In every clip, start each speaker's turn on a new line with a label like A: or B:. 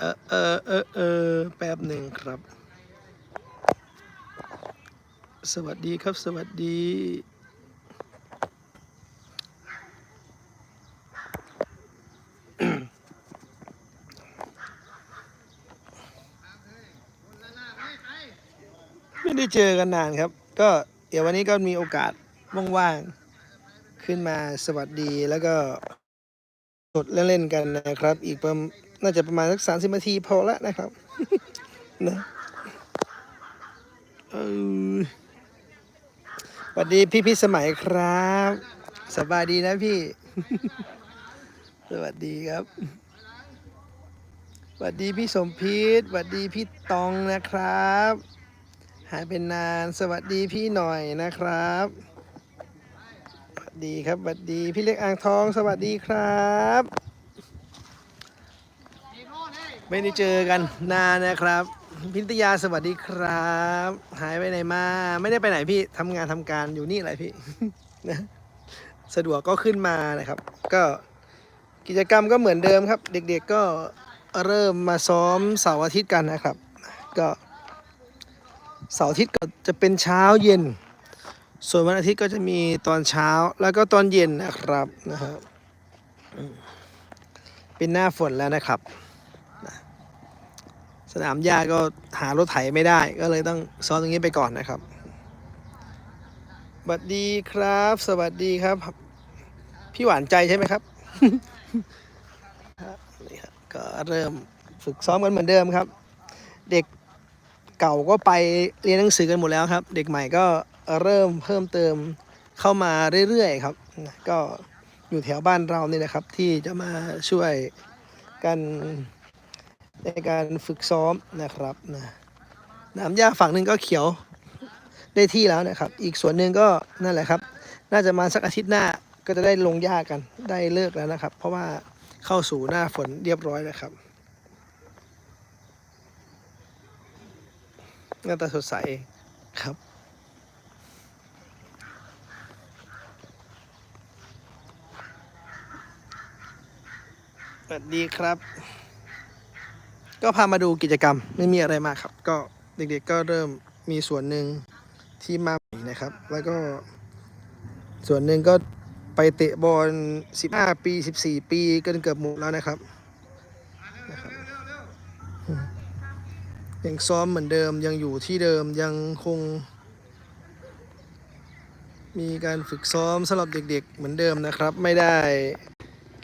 A: เออเออเออเออแป๊บหนึ่งครับ สวัสดีครับสวัสดีไม่ได้เจอกันนานครับ ก็เดี๋ยววันนี้ก็มีโอกาสว่างๆ ขึ้นมาสวัสดีแล้วก็สดเล่นๆกันนะครับ อีกประมาณ น่าจะประมาณสักสามสิบนาทีพอละนะครับนะเออสวัสดีพี่พี่สมัยครับ สบายดีนะพี่ สวัสดีครับสวัสดีพี่สมพิษสวัสดีพี่ตองนะครับ หายเป็นนานสวัสดีพี่หน่อยนะครับสวัสดีครับสวัสดีพี่เล็กอ่างทอง สวัสดีครับ ไม่ได้เจอกันนานนะครับ พิทยาสวัสดีครับ หายไปไหนมา ไม่ได้ไปไหนพี่ทำงานทำการอยู่นี่แหละพี่นะสะดวกก็ขึ้นมานะครับ ก็กิจกรรมก็เหมือนเดิมครับ เด็กๆก็เริ่มมาซ้อมเสาร์อาทิตย์กันนะครับ ก็เสาร์อาทิตย์ก็จะเป็นเช้าเย็น ส่วนวันอาทิตย์ก็จะมีตอนเช้าแล้วก็ตอนเย็นนะครับนะครับเป็นหน้าฝนแล้วนะครับ สนามหญ้าก็หารถไถไม่ได้ ก็เลยต้องซ้อมตรงนี้ไปก่อนนะครับสวัสดีครับ สวัสดีครับ พี่หวานใจใช่ไหมครับนี่ครับ ก็เริ่มฝึกซ้อมกันเหมือนเดิมครับ เด็กเก่าก็ไปเรียนหนังสือกันหมดแล้วครับ เด็กใหม่ก็เริ่มเพิ่มเติมเข้ามาเรื่อยๆครับ ก็อยู่แถวบ้านเรานี่นะครับ ที่จะมาช่วยกัน ในการฝึกซ้อมนะครับนะน้ำหญ้าฝั่งหนึ่งก็เขียวได้ที่แล้วนะครับ อีกส่วนหนึ่งก็นั่นแหละครับ น่าจะมาสักอาทิตย์หน้าก็จะได้ลงหญ้ากันได้เลิกแล้วนะครับ เพราะว่าเข้าสู่หน้าฝนเรียบร้อยแล้วครับหน้าตาสดใสครับสวัสดีครับ ก็พามาดูกิจกรรมไม่มีอะไรมากครับ ก็เด็กๆก็เริ่มมีส่วนหนึ่งที่มาใหม่นะครับ แล้วก็ส่วนหนึ่งก็ไปเตะบอล 15 ปี 14 ปีกันเกือบหมดแล้วนะครับนะครับยังซ้อมเหมือนเดิมยังอยู่ที่เดิมยังคง มีการฝึกซ้อมสำหรับเด็กๆ เหมือนเดิมนะครับ ไม่ได้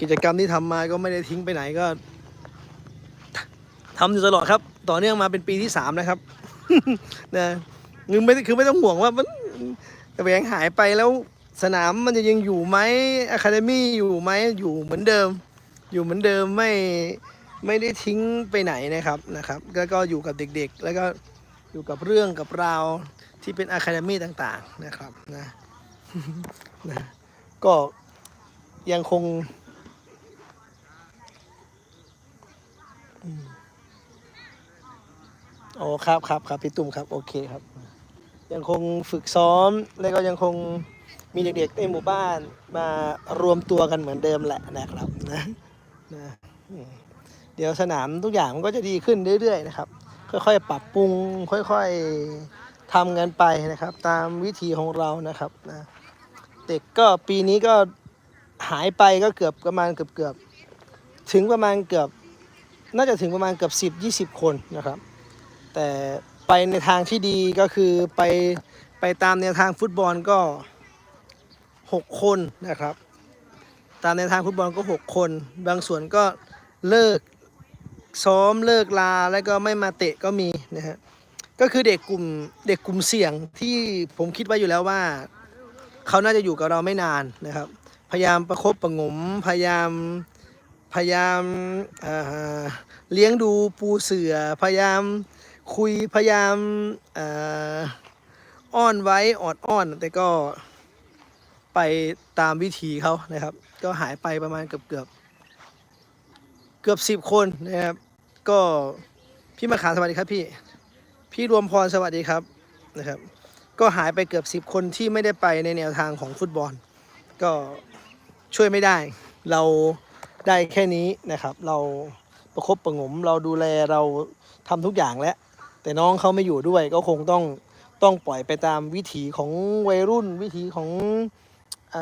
A: กิจกรรมที่ทำมาก็ไม่ได้ทิ้งไปไหนก็ ทำอยู่ตลอดครับ ต่อเนื่องมาเป็นปีที่สามนะครับนะคือไม่คือไม่ต้องห่วงว่ามันแหวงหายไปแล้วสนามมันจะยังอยู่ไหมอะคาเดมี่อยู่ไหมอยู่เหมือนเดิม อยู่เหมือนเดิมไม่ไม่ได้ทิ้งไปไหนนะครับนะครับแล้วก็อยู่กับเด็กๆ แล้วก็อยู่กับเรื่องกับราวที่เป็นอะคาเดมี่ต่างๆนะครับนะนะก็ยังคง โอ้ครับครับครับพี่ตุ้มครับโอเคครับ ยังคงฝึกซ้อมแล้วก็ยังคงมีเด็กๆในหมู่บ้านมารวมตัวกันเหมือนเดิมแหละนะครับนะนะเดี๋ยวสนามทุกอย่างมันก็จะดีขึ้นเรื่อยๆนะครับค่อยๆ ปรับปรุง ค่อยๆทำกันไปนะครับ ตามวิธีของเรานะครับนะเด็กก็ปีนี้ก็หายไปก็เกือบประมาณเกือบเกือบถึงประมาณเกือบ น่าจะถึงประมาณเกือบสิบยี่สิบคนนะครับ แต่ไปในทางที่ดีก็คือไปไปตามแนวทางฟุตบอลก็หกคนนะครับ ตามแนวทางฟุตบอลก็หกคน บางส่วนก็เลิกซ้อมเลิกลาแล้วก็ไม่มาเตะก็มีนะฮะก็คือเด็กกลุ่มเด็กกลุ่มเสี่ยงที่ผมคิดไว้อยู่แล้วว่า เขาน่าจะอยู่กับเราไม่นานนะครับ พยายามประคบประงมพยายามพยายามเอ่อเลี้ยงดูปูเสือพยายาม คุยพยายามอ้อนไว้ออดอ้อน แต่ก็ไปตามวิธีเขานะครับ ก็หายไปประมาณเกือบเกือบเกือบสิบคนนะครับ ก็พี่มาขามสวัสดีครับพี่ พี่รวมพรสวัสดีครับนะครับ ก็หายไปเกือบสิบคนที่ไม่ได้ไปในแนวทางของฟุตบอล ก็ช่วยไม่ได้ เราได้แค่นี้นะครับ เราประคบประงมเราดูแลเราทำทุกอย่างแล้ว แต่น้องเขาไม่อยู่ด้วยก็คงต้องต้องปล่อยไปตามวิถีของวัยรุ่น วิถีของเอ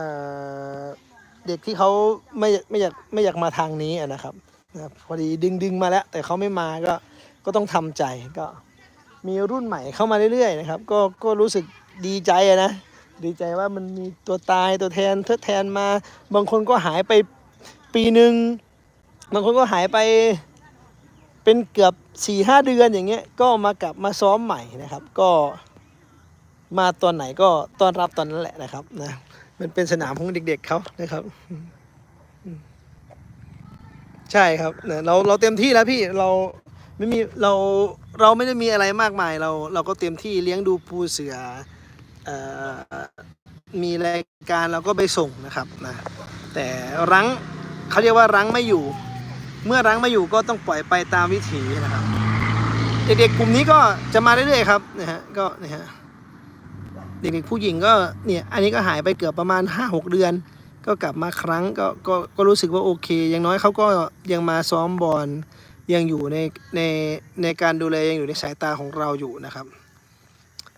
A: เด็กที่เขาไม่ไม่อยากไม่อยากมาทางนี้นะครับนะพอดีดึงดึงมาแล้ว แต่เขาไม่มาก็ก็ต้องทำใจก็มีรุ่นใหม่เข้ามาเรื่อยๆนะครับ ก็ก็รู้สึกดีใจนะดีใจว่ามันมีตัวตายตัวแทนทดแทนมา บางคนก็หายไปปีหนึ่งบางคนก็หายไป เป็นเกือบ4ี่ห้าเดือนอย่างเงี้ยก็มากลับมาซ้อมใหม่นะครับ ก็มาตอนไหนก็ต้อนรับตอนนั้นแหละนะครับนะมันเป็นสนามของเด็ก ๆเขานะครับ ใช่ครับเนี่ยเราเราเต็มที่แล้วพี่เราไม่มีเราเราไม่ได้มีอะไรมากมายเราเราก็เต็มที่เลี้ยงดูปูเสืออมีรายการเราก็ไปส่งนะครับนะแต่รั้งเขาเรียกว่ารั้งไม่อยู่ เมื่อรั้งไม่อยู่ก็ต้องปล่อยไปตามวิถีนะครับ เด็กๆกลุ่มนี้ก็จะมาเรื่อยๆครับนะฮะก็นะฮะเด็กๆผู้หญิงก็เนี่ยอันนี้ก็หายไปเกือบประมาณ 5-6 เดือน ก็กลับมาครั้งก็ก็ก็รู้สึกว่าโอเค อย่างน้อยเขาก็ยังมาซ้อมบอลยังอยู่ในในในการดูแลยังอยู่ในสายตาของเราอยู่นะครับ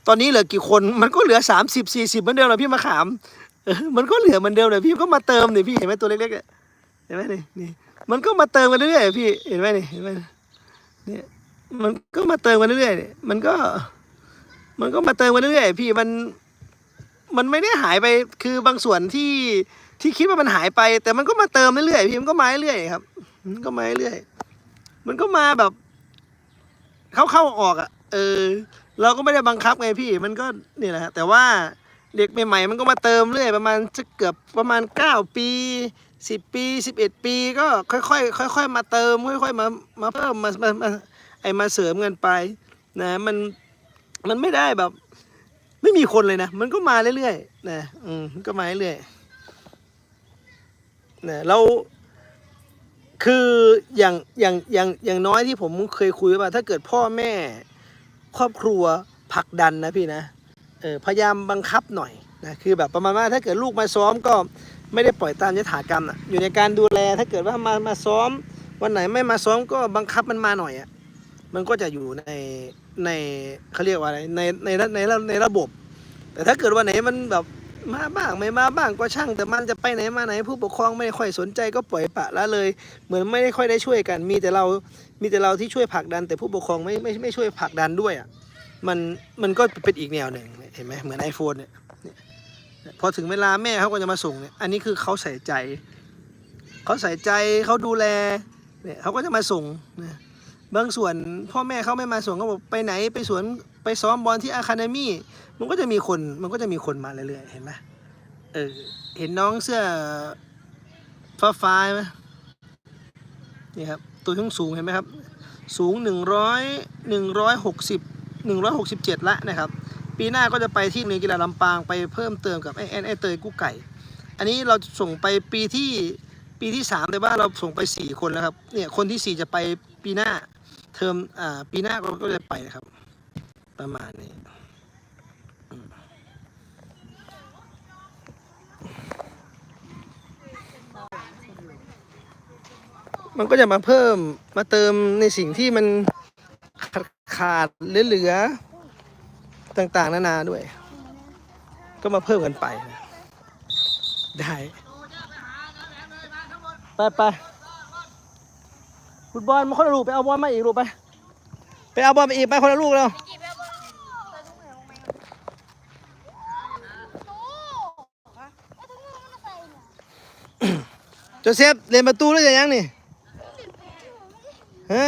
A: ตอนนี้เหลือกี่คนมันก็เหลือ 30 40เหมือนเดิมเลยพี่มาขามมันก็เหลือเหมือนเดิมเลยพี่ก็มาเติมเนี่ยพี่เห็นไหมตัวเล็กๆเนี่ยเห็นไหมนี่นี่ มันก็มาเติมกันเรื่อยๆพี่เห็นไหมนี่เห็นไหมเนี่ยมันก็มาเติมกันเรื่อยๆมันก็ มันก็มาเติมกันเรื่อยๆพี่มันมันไม่ได้หายไปคือบางส่วนที่ที่คิดว่ามันหายไป แต่มันก็มาเติมเรื่อยๆพี่มันก็มาเรื่อยๆครับ มันก็มาเรื่อยๆมันก็มาแบบ เข้าเข้าออกๆอะ เออ เราก็ไม่ได้บังคับไงพี่ มันก็นี่แหละแต่ว่าเด็กใหม่ๆมันก็มาเติมเรื่อยประมาณจะเกือบประมาณ9ปี 10ปี11ปีก็ค่อยๆค่อยๆมาเติมค่อยๆมามาเพิ่มมามามาไอมาเสริมกันไปนะมันมันไม่ได้แบบ ไม่มีคนเลยนะ มันก็มาเรื่อยๆนะอืมก็มาเรื่อยๆนะเราคืออย่างอย่างอย่างอย่างน้อยที่ผมเคยคุยว่าถ้าเกิดพ่อแม่ครอบครัวผลักดันนะพี่นะเออพยายามบังคับหน่อยนะคือแบบประมาณว่าถ้าเกิดลูกมาซ้อมก็ ไม่ได้ปล่อยตามยถากรรมนะอยู่ในการดูแลถ้าเกิดว่ามามาซ้อม วันไหนไม่มาซ้อมก็บังคับมันมาหน่อยอะ่ะมันก็จะอยู่ในในเขาเรียกว่าอะไรในในในในระบบ แต่ถ้าเกิดวันไหนมันแบบมาบ้างไม่มาบ้างก็ช่าง แต่มันจะไปไหนมาไหน ผู้ปกครองไม่ค่อยสนใจก็ปล่อยปะละเลย เหมือนไม่ได้ค่อยได้ช่วยกัน มีแต่เรามีแต่เราที่ช่วยผลักดัน แต่ผู้ปกครองไม่ไม่ไม่ช่วยผลักดันด้วยอะมันมันก็เป็นอีกแนวหนึ่งเห็นไหมเหมือน iPhone เนี่ยเนี่ย พอถึงเวลาแม่เขาก็จะมาส่งเนี่ยอันนี้คือเขาใส่ใจ เขาใส่ใจเขาดูแลเนี่ยเขาก็จะมาส่งนะบางส่วนพ่อแม่เขาไม่มาส่งเขาบอกไปไหนไปสวนไปซ้อมบอลที่อะคาเดมี่มันก็จะมีคนมันก็จะมีคนมาเรื่อยๆเห็นไหมเออเห็นน้องเสื้อฟ้าฟ้าๆไหมนี่ครับตัวสูงสูงเห็นไหมครับ สูงหนึ่งร้อยหนึ่งร้อยหกสิบหนึ่งร้อยหกสิบเจ็ดละนะครับ ปีหน้าก็จะไปที่เนือกีฬาลำปางไปเพิ่มเติมกับไอแอนไอเตยกู้ไก่ อันนี้เราส่งไปปีที่ปีที่สามแต่ว่าเราส่งไปสี่คนแล้วครับเนี่ยคนที่สี่จะไปปีหน้าเทอมอ่าปีหน้าก็ก็จะไปนะครับ ประมาณนี้มันก็จะมาเพิ่มมาเติมในสิ่งที่มันขาดขาดเหลือ ต่างๆ นานาด้วย ก็มาเพิ่มกันไปนะได้ไปไปฟุตบอลมาคนละลูกไปเอาบอลมาอีกลูกไป ไปเอาบอลมาอีกไปคนละลูกแล้วโจเซฟเรียนประตูหรือยังนี่ฮะ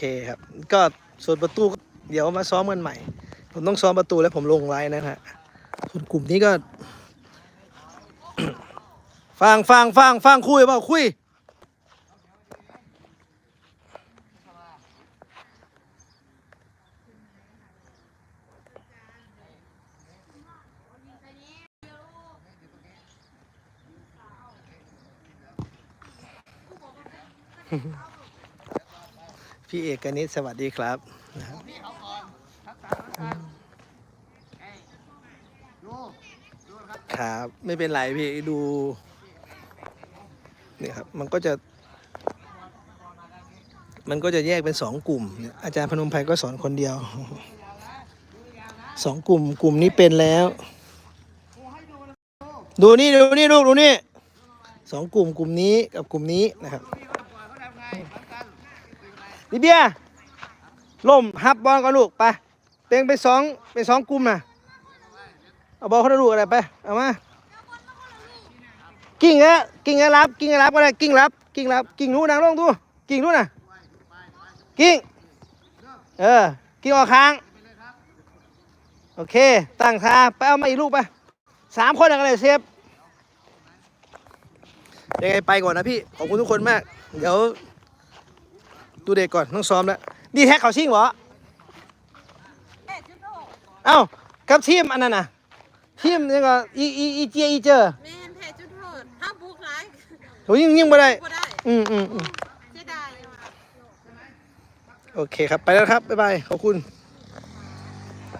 A: เคครับ ก็ส่วนประตูเดี๋ยวมาซ้อมกันใหม่ ผมต้องซ้อมประตูแล้วผมลงไว้นะฮะส่วนกลุ่มนี้ก็ ฟังฟังฟังฟังคุยเปล่าคุย พี่เอกนิตสวัสดีครับนะครับ
B: พี่เขาก่อนทักษะทักษะแอน
A: ครับไม่เป็นไรพี่ดูเนี่ยครับมันก็จะ มันก็จะแยกเป็นสองกลุ่ม อาจารย์พนมไพรก็สอนคนเดียวสองกลุ่มกลุ่มนี้เป็นแล้ว ดูนี่ดูนี่ลูกดูนี่สองกลุ่มกลุ่มนี้กับกลุ่มนี้นะครับ ลิเบียล่มฮับบอลกันลูกไปเป็นไปสองเป็นสองกลุ่มนะเอาบอลเขาด้ลูกอะไรไปเอามากิ่งแล้วกิ่งแล้วรับกิ่งแล้วรับก็ได้กิ่งรับกิ่งรับกิ่งนู้นนางลงดูกิ่งนู้นน่ะกิ่งเออกิ่งออกค้างโอเคตั้งท่าไปเอามาอีกลูกไปสามคนอะไรเซฟยังไงไปก่อนนะพี่ขอบคุณทุกคนมาก เดี๋ยว ดูเด็กก่อนต้องซ้อมแล้วดีแท็กเขาชิงเหรอเอ้ากับทีมอันนั้นน่ะทีมนี่ก็อีอีอีเจียอีเจอ
B: แม่นแพ้จุดโทษห้ามบุกร้าย
A: โหยิงยิงมาได้
B: บ่ได้
A: อืมอืมอืม
B: เสียดายเลยว่ะ
A: โอเคครับไปแล้วครับบ๊ายบายขอบคุณ